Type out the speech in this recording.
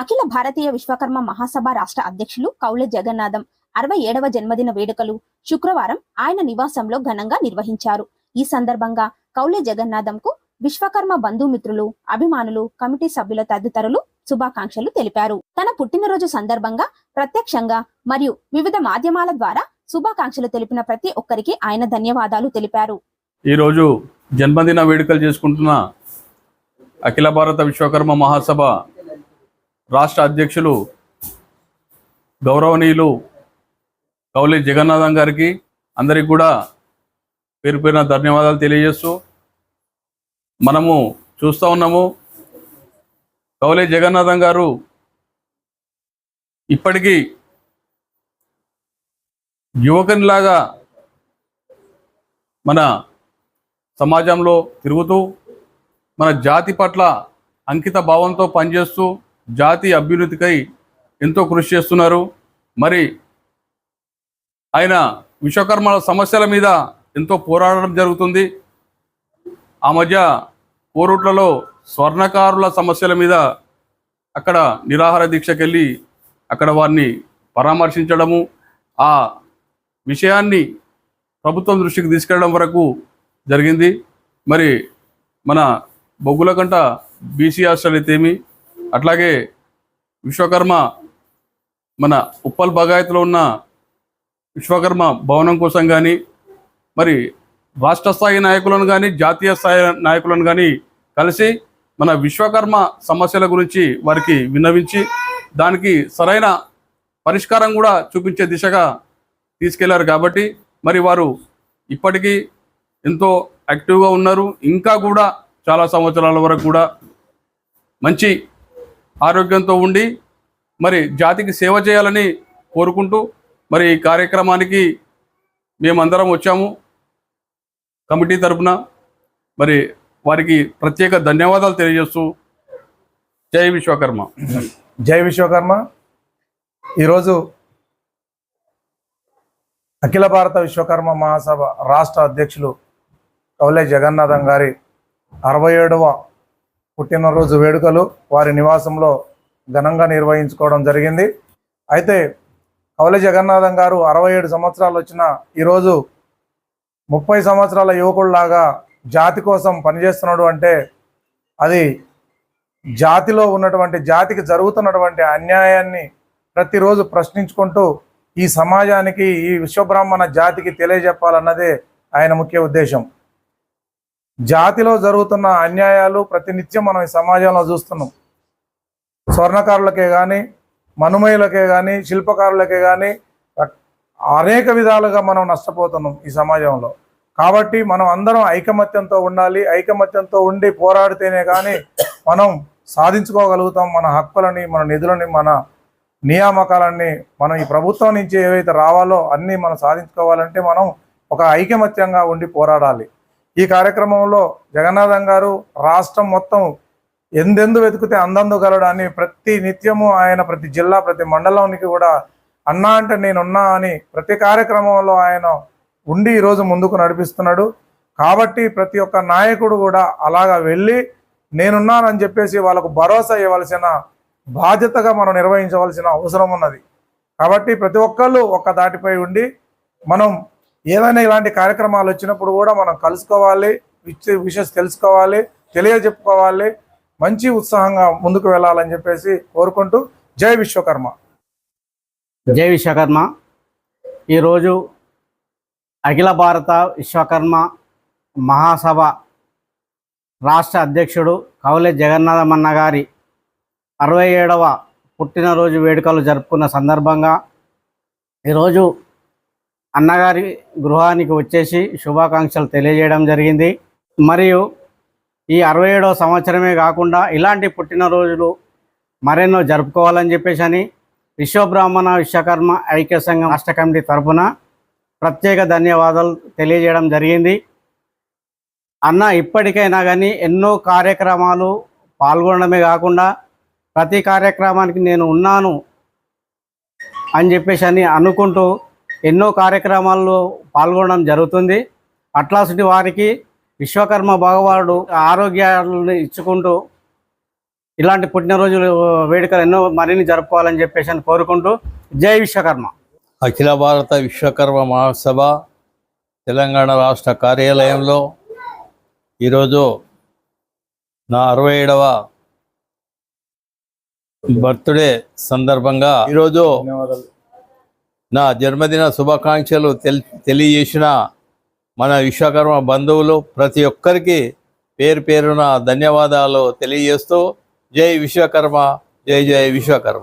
అఖిల భారతీయ విశ్వకర్మ మహాసభ రాష్ట్ర అధ్యక్షులు కౌలె జగన్నాథం అరవై ఏడవ జన్మదిన వేడుకలు శుక్రవారం ఆయన నివాసంలో ఘనంగా నిర్వహించారు. ఈ సందర్భంగా కౌలె జగన్నాథంకు విశ్వకర్మ బంధుమిత్రులు అభిమానులు కమిటీ సభ్యుల తదితరులు శుభాకాంక్షలు తెలిపారు. తన పుట్టినరోజు సందర్భంగా ప్రత్యక్షంగా మరియు వివిధ మాధ్యమాల ద్వారా శుభాకాంక్షలు తెలిపిన ప్రతి ఒక్కరికి ఆయన ధన్యవాదాలు తెలిపారు. ఈరోజు జన్మదిన వేడుకలు చేసుకుంటున్న అఖిల భారత విశ్వకర్మ మహాసభ రాష్ట్ర అధ్యక్షులు గౌరవనీయులు కౌలి జగన్నాథం గారికి అందరికి కూడా పేరు పేరున ధన్యవాదాలు తెలియజేస్తూ మనము చూస్తూ ఉన్నాము. కౌలి జగన్నాథం గారు ఇప్పటికీ యువకునిలాగా మన సమాజంలో తిరుగుతూ మన జాతి పట్ల అంకిత భావంతో పనిచేస్తూ జాతి అభ్యున్నతికై ఎంతో కృషి చేస్తున్నారు. మరి ఆయన విశ్వకర్మల సమస్యల మీద ఎంతో పోరాడడం జరుగుతుంది. ఆ మధ్య కోరుట్లలో స్వర్ణకారుల సమస్యల మీద అక్కడ నిరాహార దీక్షకెళ్ళి అక్కడ వారిని పరామర్శించడము ఆ విషయాన్ని ప్రభుత్వం దృష్టికి తీసుకెళ్ళడం వరకు జరిగింది. మరి మన బొగ్గులకంట బీసీ హాస్టల్ అయితేమి అట్లాగే విశ్వకర్మ మన ఉప్పల్ బగాయత్లో ఉన్న విశ్వకర్మ భవనం కోసం కానీ మరి రాష్ట్ర స్థాయి నాయకులను కానీ జాతీయ స్థాయి నాయకులను కానీ కలిసి మన విశ్వకర్మ సమస్యల గురించి వారికి విన్నవించి దానికి సరైన పరిష్కారం కూడా చూపించే దిశగా తీసుకెళ్ళారు కాబట్టి మరి వారు ఇప్పటికీ ఎంతో యాక్టివ్గా ఉన్నారు. ఇంకా కూడా చాలా సంవత్సరాల వరకు కూడా మంచి ఆరోగ్యంతో ఉండి మరి జాతికి సేవ చేయాలని కోరుకుంటూ మరి ఈ కార్యక్రమానికి మేమందరం వచ్చాము. కమిటీ తరపున మరి వారికి ప్రత్యేక ధన్యవాదాలు తెలియజేస్తూ జై విశ్వకర్మ. జై విశ్వకర్మ. ఈరోజు అఖిల భారత విశ్వకర్మ మహాసభ రాష్ట్ర అధ్యక్షులు కవలే జగన్నాథం గారి అరవై ఏడవ పుట్టినరోజు వేడుకలు వారి నివాసంలో ఘనంగా నిర్వహించుకోవడం జరిగింది. అయితే కవలి జగన్నాథం గారు అరవై ఏడు సంవత్సరాలు వచ్చిన ఈరోజు ముప్పై సంవత్సరాల యువకుడిలాగా జాతి కోసం పనిచేస్తున్నాడు అంటే అది జాతిలో ఉన్నటువంటి జాతికి జరుగుతున్నటువంటి అన్యాయాన్ని ప్రతిరోజు ప్రశ్నించుకుంటూ ఈ సమాజానికి ఈ విశ్వబ్రాహ్మణ జాతికి తెలియజెప్పాలన్నదే ఆయన ముఖ్య ఉద్దేశం. జాతిలో జరుగుతున్న అన్యాయాలు ప్రతినిత్యం మనం ఈ సమాజంలో చూస్తున్నాం. స్వర్ణకారులకే కానీ మనుమయులకే కానీ శిల్పకారులకే కానీ అనేక విధాలుగా మనం నష్టపోతున్నాం ఈ సమాజంలో. కాబట్టి మనం అందరం ఐకమత్యంతో ఉండాలి. ఐకమత్యంతో ఉండి పోరాడితేనే కానీ మనం సాధించుకోగలుగుతాం మన హక్కులని మన నిధులని మన నియామకాలన్నీ మనం ఈ ప్రభుత్వం నుంచి ఏవైతే రావాలో అన్నీ మనం సాధించుకోవాలంటే మనం ఒక ఐకమత్యంగా ఉండి పోరాడాలి. ఈ కార్యక్రమంలో జగన్నాథం గారు రాష్ట్రం మొత్తం ఎందెందు వెతికితే అందందు గలడు అని ప్రతి నిత్యము ఆయన ప్రతి జిల్లా ప్రతి మండలానికి కూడా అన్నా అంటే నేనున్నా అని ప్రతి కార్యక్రమంలో ఆయన ఉండి ఈరోజు ముందుకు నడిపిస్తున్నాడు. కాబట్టి ప్రతి ఒక్క నాయకుడు కూడా అలాగా వెళ్ళి నేనున్నానని చెప్పేసి వాళ్ళకు భరోసా ఇవ్వాల్సిన బాధ్యతగా మనం నిర్వహించవలసిన అవసరం ఉన్నది. కాబట్టి ప్రతి ఒక్కళ్ళు ఒక్క దాటిపై ఉండి మనం ఏదైనా ఇలాంటి కార్యక్రమాలు వచ్చినప్పుడు కూడా మనం కలుసుకోవాలి విష- విషయం తెలుసుకోవాలి తెలియజెప్పుకోవాలి. మంచి ఉత్సాహంగా ముందుకు వెళ్ళాలని చెప్పేసి కోరుకుంటూ జై విశ్వకర్మ. జై విశ్వకర్మ. ఈరోజు అఖిల భారత విశ్వకర్మ మహాసభ రాష్ట్ర అధ్యక్షుడు కవలే జగన్నాథమన్న గారి అరవై ఏడవ పుట్టినరోజు వేడుకలు జరుపుకున్న సందర్భంగా ఈరోజు అన్నగారి గృహానికి వచ్చేసి శుభాకాంక్షలు తెలియజేయడం జరిగింది. మరియు ఈ అరవై ఏడవ సంవత్సరమే కాకుండా ఇలాంటి పుట్టినరోజులు మరెన్నో జరుపుకోవాలని చెప్పేసి అని విశ్వబ్రాహ్మణ విశ్వకర్మ ఐక్య సంఘం రాష్ట్ర కమిటీ తరఫున ప్రత్యేక ధన్యవాదాలు తెలియజేయడం జరిగింది. అన్న ఇప్పటికైనా కానీ ఎన్నో కార్యక్రమాలు పాల్గొనడమే కాకుండా ప్రతి కార్యక్రమానికి నేను ఉన్నాను అని చెప్పేసి అని అనుకుంటూ ఎన్నో కార్యక్రమాల్లో పాల్గొనడం జరుగుతుంది. అట్లాంటి వారికి విశ్వకర్మ భగవానుడు ఆరోగ్యాలను ఇచ్చుకుంటూ ఇలాంటి పుట్టినరోజులు వేడుకలు ఎన్నో మరిన్ని జరుపుకోవాలని చెప్పేసి అని కోరుకుంటూ జై విశ్వకర్మ. అఖిల భారత విశ్వకర్మ మహాసభ తెలంగాణ రాష్ట్ర కార్యాలయంలో ఈరోజు నా అరవై ఏడవ బర్త్డే సందర్భంగా ఈరోజు ధన్యవాదాలు. నా జన్మదిన శుభాకాంక్షలు తెల్ తెలియజేసిన మన విశ్వకర్మ బంధువులు ప్రతి ఒక్కరికి పేరు పేరున ధన్యవాదాలు తెలియజేస్తూ జై విశ్వకర్మ జై జై విశ్వకర్మ.